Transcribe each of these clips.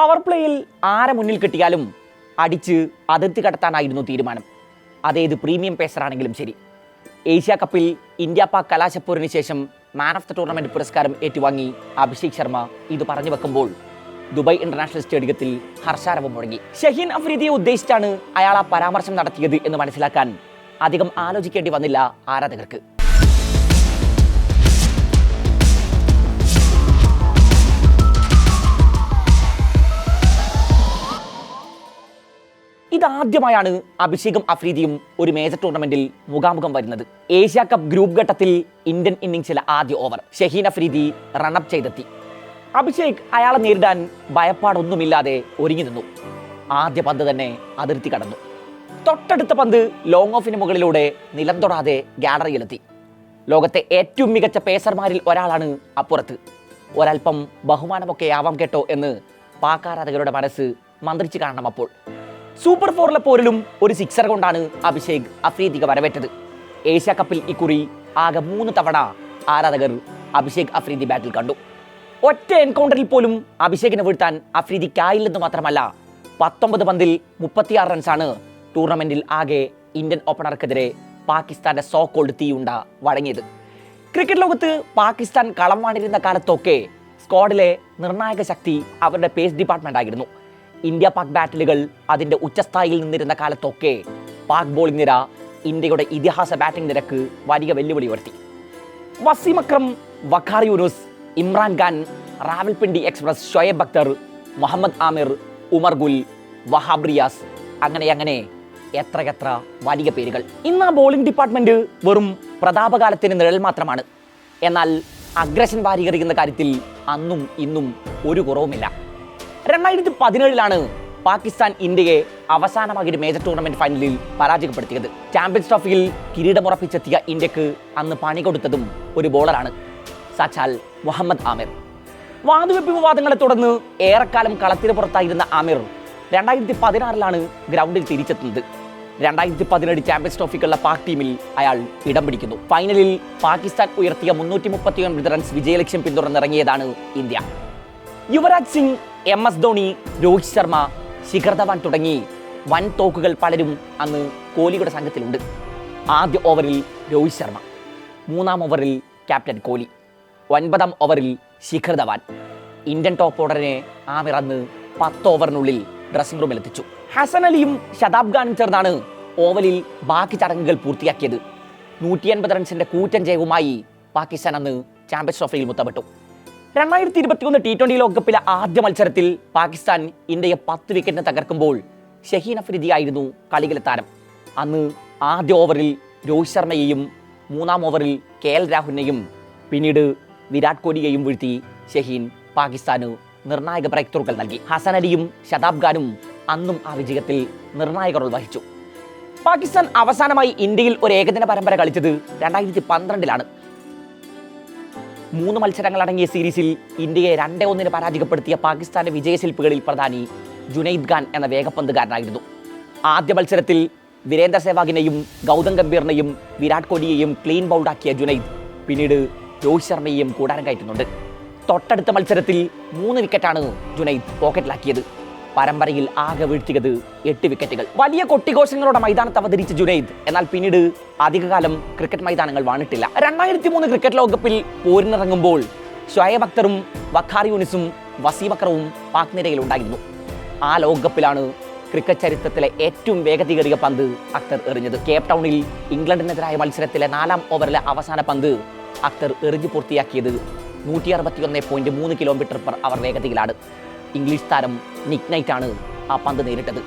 Power പ്ലേയിൽ ആരെ മുന്നിൽ കിട്ടിയാലും അടിച്ച് അതിർത്തി കടത്താനായിരുന്നു തീരുമാനം. അതേത് പ്രീമിയം പേസറാണെങ്കിലും ശരി. ഏഷ്യ കപ്പിൽ ഇന്ത്യ പാക് കലാശപ്പോരിന് ശേഷം മാൻ ഓഫ് ദ ടൂർണമെന്റ് പുരസ്കാരം ഏറ്റുവാങ്ങി അഭിഷേക് ശർമ്മ ഇത് പറഞ്ഞു വെക്കുമ്പോൾ ദുബായ് ഇന്റർനാഷണൽ സ്റ്റേഡിയത്തിൽ ഹർഷാരവം മുഴങ്ങി. ഷഹീൻ അഫ്രീദിയെ ഉദ്ദേശിച്ചാണ് അയാൾ ആ പരാമർശം നടത്തിയത് എന്ന് മനസ്സിലാക്കാൻ അധികം ആലോചിക്കേണ്ടി വന്നില്ല ആരാധകർക്ക്. ഇതാദ്യമായാണ് അഭിഷേകും അഫ്രീദിയും ഒരു മേജർ ടൂർണമെന്റിൽ മുഖാമുഖം വരുന്നത്. ഏഷ്യ കപ്പ് ഗ്രൂപ്പ് ഘട്ടത്തിൽ ഇന്ത്യൻ ഇന്നിംഗ്സിലെ ആദ്യ over Shaheen Afridi run up ചെയ്തെത്തി. Abhishek അയാളെ നേരിടാൻ ഭയപ്പാടൊന്നുമില്ലാതെ ഒരുങ്ങി നിന്നു. ആദ്യ പന്ത് തന്നെ അതിർത്തി കടന്നു. തൊട്ടടുത്ത പന്ത് ലോങ് ഓഫിന് മുകളിലൂടെ നിലം തൊടാതെ ഗാലറിയിലെത്തി ലോകത്തെ ഏറ്റവും മികച്ച പേസർമാരിൽ ഒരാളാണ് അപ്പുറത്ത്. ഒരൽപ്പം ബഹുമാനമൊക്കെ ആവാം കേട്ടോ എന്ന് പാക്കാരാധകരുടെ മനസ്സ് മന്ത്രിച്ചു കാണണം അപ്പോൾ. സൂപ്പർ ഫോറിലെ പോരിലും ഒരു സിക്സർ കൊണ്ടാണ് അഭിഷേക് അഫ്രീദിക വരവേറ്റത്. ഏഷ്യ കപ്പിൽ ഇക്കുറി ആകെ മൂന്ന് തവണ ആരാധകർ അഭിഷേക് അഫ്രീദി ബാറ്റിൽ കണ്ടു. ഒറ്റ എൻകൗണ്ടറിൽ പോലും അഭിഷേകിനെ വീഴ്ത്താൻ അഫ്രീദിക്കായില്ലെന്ന് മാത്രമല്ല പത്തൊമ്പത് പന്തിൽ മുപ്പത്തിയാറ് റൺസാണ് ടൂർണമെന്റിൽ ആകെ ഇന്ത്യൻ ഓപ്പണർക്കെതിരെ പാകിസ്ഥാന്റെ സോ കോൾഡ് തീയുണ്ട വഴങ്ങിയത്. ക്രിക്കറ്റ് ലോകത്ത് പാകിസ്ഥാൻ കളം വാണിരുന്ന കാലത്തൊക്കെ സ്ക്വാഡിലെ നിർണായക ശക്തി അവരുടെ പേസ് ഡിപ്പാർട്ട്മെന്റ് ആയിരുന്നു. ഇന്ത്യ പാക് ബാറ്റിലുകൾ അതിന്റെ ഉച്ചസ്ഥായിയിൽ നിന്നിരുന്ന കാലത്തൊക്കെ പാക് ബോളിംഗ് നിര ഇന്ത്യയുടെ ഇതിഹാസ ബാറ്റിംഗ് നിരക്ക് വലിയ വെല്ലുവിളി ഉയർത്തി. വസീം അക്രം വഖാർ യൂനുസ് ഇമ്രാൻ ഖാൻ റാവൽപിണ്ടി എക്സ്പ്രസ് ഷൊയബ് അക്തർ മുഹമ്മദ് ആമിർ ഉമർ ഗുൽ വഹാബ് റിയാസ് അങ്ങനെ അങ്ങനെ എത്രയെത്ര വലിയ പേരുകൾ. ഇന്ന് ആ ബോളിംഗ് ഡിപ്പാർട്ട്മെന്റ് വെറും പ്രതാപകാലത്തിന് നിഴൽ മാത്രമാണ്. എന്നാൽ അഗ്രഷൻ വാരികറിയുന്ന കാര്യത്തിൽ അന്നും ഇന്നും ഒരു കുറവുമില്ല. രണ്ടായിരത്തി പതിനേഴിലാണ് പാകിസ്ഥാൻ ഇന്ത്യയെ അവസാനമായി മേജർ ടൂർണമെന്റ് ഫൈനലിൽ പരാജയപ്പെടുത്തിയത്. ചാമ്പ്യൻസ് ട്രോഫിയിൽ കിരീടമുറപ്പിച്ചെത്തിയ ഇന്ത്യയ്ക്ക് അന്ന് പണി കൊടുത്തതും ഒരു ബോളറാണ് സച്ചാൽ മുഹമ്മദ് ആമിർ. വാതുവെപ്പ് വിവാദങ്ങളെ തുടർന്ന് ഏറെക്കാലം കളത്തിന് പുറത്തായിരുന്ന ആമിർ രണ്ടായിരത്തി പതിനാറിലാണ് ഗ്രൗണ്ടിൽ തിരിച്ചെത്തുന്നത്. രണ്ടായിരത്തി പതിനേഴ് ചാമ്പ്യൻസ് ട്രോഫിക്കുള്ള പാക് ടീമിൽ അയാൾ ഇടം പിടിക്കുന്നു. ഫൈനലിൽ പാകിസ്ഥാൻ ഉയർത്തിയ മുന്നൂറ്റി മുപ്പത്തി ഒൻപത് റൺസ് വിജയലക്ഷ്യം പിന്തുടർന്നിറങ്ങിയതാണ് India. Yuvraj Singh M S Dhoni Rohit Sharma Shikhar Dhawan തുടങ്ങി വൻ തോക്കുകൾ പലരും അന്ന് കോഹ്ലിയുടെ സംഘത്തിലുണ്ട്. ആദ്യ ഓവറിൽ രോഹിത് ശർമ്മ മൂന്നാം ഓവറിൽ ക്യാപ്റ്റൻ കോഹ്ലി ഒൻപതാം ഓവറിൽ ശിഖർ ധവാൻ. ഇന്ത്യൻ ടോപ്പ് ഓർഡറിനെ ആ വിറന്ന് പത്ത് ഓവറിനുള്ളിൽ ഡ്രസ്സിംഗ് റൂമിൽ എത്തിച്ചു. ഹസൻ അലിയും ശതാബ് ഖാനും ചേർന്നാണ് ഓവലിൽ ബാക്കി ചടങ്ങുകൾ പൂർത്തിയാക്കിയത്. നൂറ്റി അൻപത് റൺസിന്റെ കൂറ്റൻ ജയവുമായി പാകിസ്ഥാൻ അന്ന് ചാമ്പ്യൻസ് ട്രോഫിയിൽ മുത്തപ്പെട്ടു. രണ്ടായിരത്തി ഇരുപത്തിയൊന്ന് ടി ട്വന്റി ലോകകപ്പിലെ ആദ്യ മത്സരത്തിൽ പാകിസ്ഥാൻ ഇന്ത്യയെ പത്ത് വിക്കറ്റിന് തകർക്കുമ്പോൾ ഷഹീൻ അഫ്രീദി ആയിരുന്നു കളിയിലെ താരം. അന്ന് ആദ്യ ഓവറിൽ രോഹിത് ശർമ്മയെയും മൂന്നാം ഓവറിൽ കെ എൽ രാഹുലിനെയും പിന്നീട് വിരാട് കോഹ്ലിയെയും വീഴ്ത്തി ഷഹീൻ പാകിസ്ഥാന് നിർണായക ബ്രേക്ക് നൽകി. ഹസൻ അലിയും ശതാബ് ഖാനും അന്നും ആ വിജയത്തിൽ നിർണായക റോൾ വഹിച്ചു. പാകിസ്ഥാൻ അവസാനമായി ഇന്ത്യയിൽ ഒരു ഏകദിന പരമ്പര കളിച്ചത് രണ്ടായിരത്തി പന്ത്രണ്ടിലാണ്. മൂന്ന് മത്സരങ്ങളടങ്ങിയ സീരീസിൽ ഇന്ത്യയെ രണ്ടേ ഒന്നിന് പരാജയപ്പെടുത്തിയ പാകിസ്ഥാന്റെ വിജയശില്പികളിൽ പ്രധാനി ജുനൈദ് ഖാൻ എന്ന വേഗപ്പന്തുകാരനായിരുന്നു ആദ്യ മത്സരത്തിൽ വീരേന്ദ്ര സെവാഗിനെയും ഗൗതം ഗംഭീറിനെയും വിരാട് കോഹ്ലിയെയും ക്ലീൻ ബൗൾഡാക്കിയ ജുനൈദ് പിന്നീട് രോഹിത് ശർമ്മയെയും കൂടാരം കയറ്റുന്നുണ്ട്. തൊട്ടടുത്ത മത്സരത്തിൽ മൂന്ന് വിക്കറ്റാണ് ജുനൈദ് പോക്കറ്റിലാക്കിയത് പരമ്പരയിൽ ആകെ വീഴ്ത്തിയത് എട്ട് വിക്കറ്റുകൾ വലിയ കൊട്ടിഘോഷങ്ങളോടെ മൈതാനത്ത് അവതരിച്ച ജുനൈദ്. എന്നാൽ പിന്നീട് അധികകാലം ക്രിക്കറ്റ് മൈതാനങ്ങൾ വാണിട്ടില്ല. രണ്ടായിരത്തി മൂന്ന് ക്രിക്കറ്റ് ലോകകപ്പിൽ പോരിനിറങ്ങുമ്പോൾ ഷൊയബ് അക്തറും വഖാർ യൂനിസും വസീം അക്രവും പാക് നിരയിൽ ഉണ്ടായിരുന്നു ആ ലോകകപ്പിലാണ് ക്രിക്കറ്റ് ചരിത്രത്തിലെ ഏറ്റവും വേഗതയേറിയ പന്ത് അക്തർ എറിഞ്ഞത്. കേപ്പ് ടൗണിൽ ഇംഗ്ലണ്ടിനെതിരായ മത്സരത്തിലെ നാലാം ഓവറിലെ അവസാന പന്ത് അക്തർ എറിഞ്ഞു പൂർത്തിയാക്കിയത് നൂറ്റി അറുപത്തിയൊന്ന് പോയിന്റ് മൂന്ന് കിലോമീറ്റർ പെർ അവർ വേഗതയിലാണ്. ഇംഗ്ലീഷ് താരം നിക് നൈറ്റ് ആണ് ആ പന്ത് നേരിട്ടത്.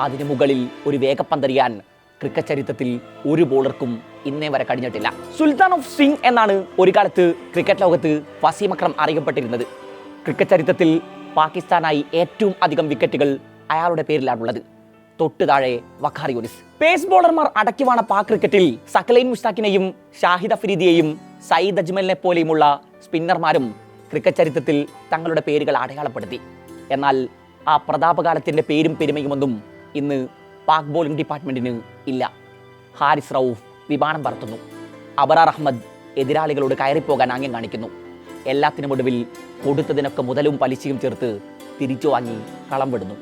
അതിനു മുകളിൽ ഒരു വേഗപ്പന്തറിയാൻ ക്രിക്കറ്റ് ചരിത്രത്തിൽ ഒരു ബോളർക്കും ഇന്നേ വരെ കഴിഞ്ഞിട്ടില്ല. സുൽത്താൻ ഓഫ് സ്വിംഗ് എന്നാണ് ഒരു കാലത്ത് ക്രിക്കറ്റ് ലോകത്ത് വസീം അക്രം അറിയപ്പെട്ടിരുന്നത്. ക്രിക്കറ്റ് ചരിത്രത്തിൽ പാകിസ്ഥാനായി ഏറ്റവും അധികം വിക്കറ്റുകൾ അയാളുടെ പേരിലാണുള്ളത്. തൊട്ടു താഴെ വഖാർ യൂനിസ്. പേസ് ബോളർമാർ അടക്കിവാണ പാക് ക്രിക്കറ്റിൽ സക്കലൈൻ മുസ്താഖിനെയും ഷാഹിദ് അഫ്രീദിയെയും സയ്യിദ് അജ്മലിനെ പോലെയുമുള്ള സ്പിന്നർമാരും ക്രിക്കറ്റ് ചരിത്രത്തിൽ തങ്ങളുടെ പേരുകൾ അടയാളപ്പെടുത്തി. എന്നാൽ ആ പ്രതാപകാലത്തിന്റെ പേരും പെരുമയുമൊന്നും ഇന്ന് പാക് ബോളിംഗ് ഡിപ്പാർട്ട്മെന്റിന് ഇല്ല. ഹാരിസ് റൌഫ് വിമാനം പറത്തുന്നു. അബറാർ അഹമ്മദ് എതിരാളികളോട് കയറിപ്പോകാൻ ആംഗ്യം കാണിക്കുന്നു. എല്ലാത്തിനും ഒടുവിൽ കൊടുത്തതിനൊക്കെ മുതലും പലിശയും ചേർത്ത് തിരിച്ചു വാങ്ങി കളം വിടുന്നു.